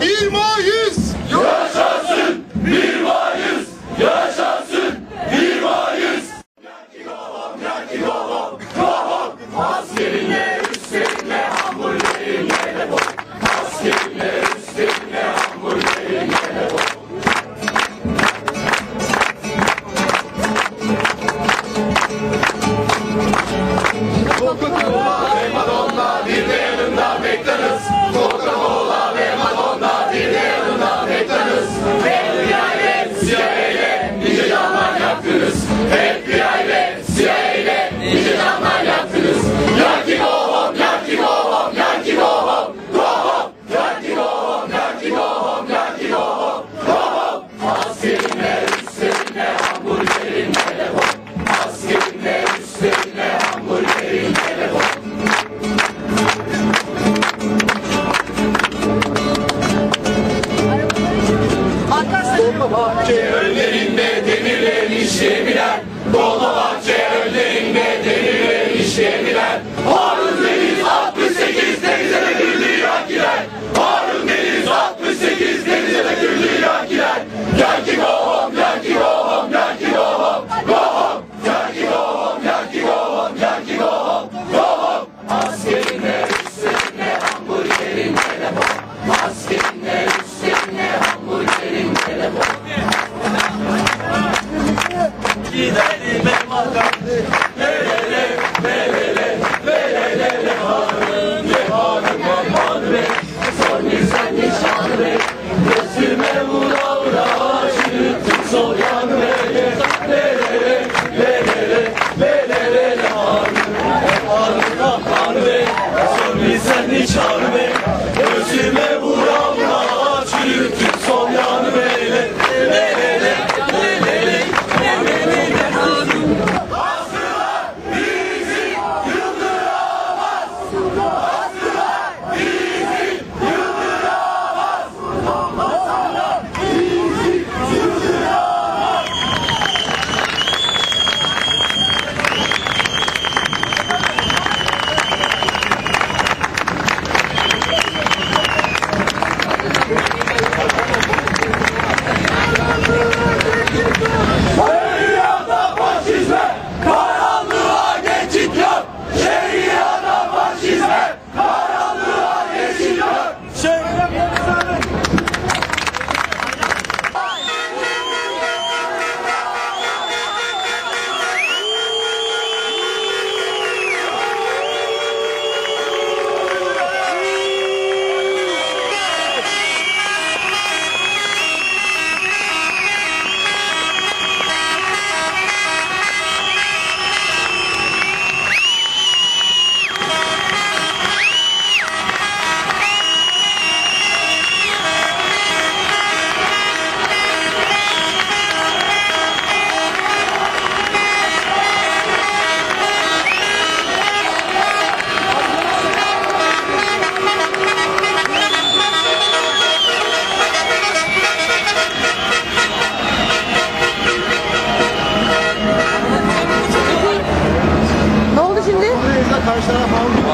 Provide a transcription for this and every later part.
Yaşasın! İlmayız! Yaşasın bir Mayıs, yaşasın bir Mayıs. Askerinle üstlerine hamburgerine de bol. Askerinle üstlerine hamburgerine de bol. Coca-Cola ve Hey, 兄弟们。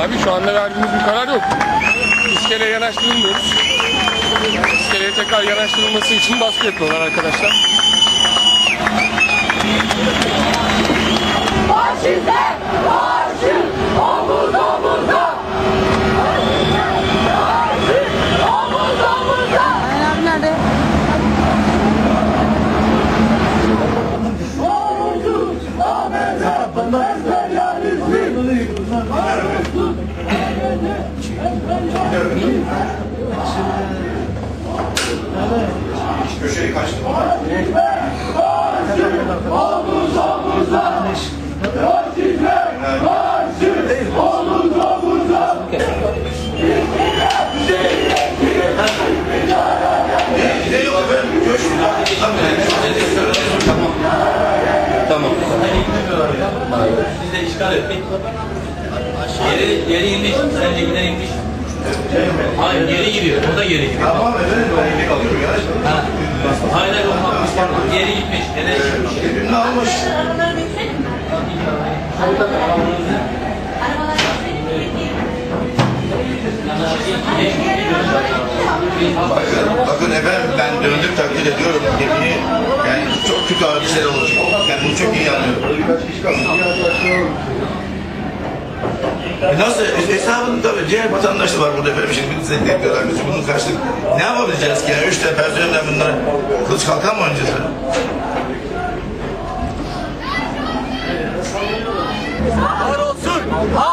Abi şu anda verdiğimiz bir karar yok. İskeleye yanaştırılmıyoruz. İskeleye tekrar yanaştırılması için baskı yapıyorlar arkadaşlar. Faşizme karşı Köşeyi kaçtı. omuz omuza. Faşizme karşı omuz omuza. Ne yok efendim? Köşk. Siz de işgal ettik. Geri, geri inmiş. Sencekiler inmiş. Hayır geri gidiyor. O da geri gidiyor. Tamam efendim. Ben iyilik alıyorum ya. Ha. Hayır hayır geri gitmiş. Nereye çıkmış? Birini almış. Arabalar Bakın, bakın efendim ben döndüm takdir ediyorum. Gemiyi yani çok kötü hadiseler olacak. Kendimi çok iyi anlıyorum. E Nasıl? E, Hesabını diğer vatandaş da var burada efendim şimdi destek diyorlar bizi bunun karşılık. Ne yapabileceğiz ki? Yani üç tane personelden bunlara kılıç kalkan mı oynayacağız efendim? Var olsun! Ha!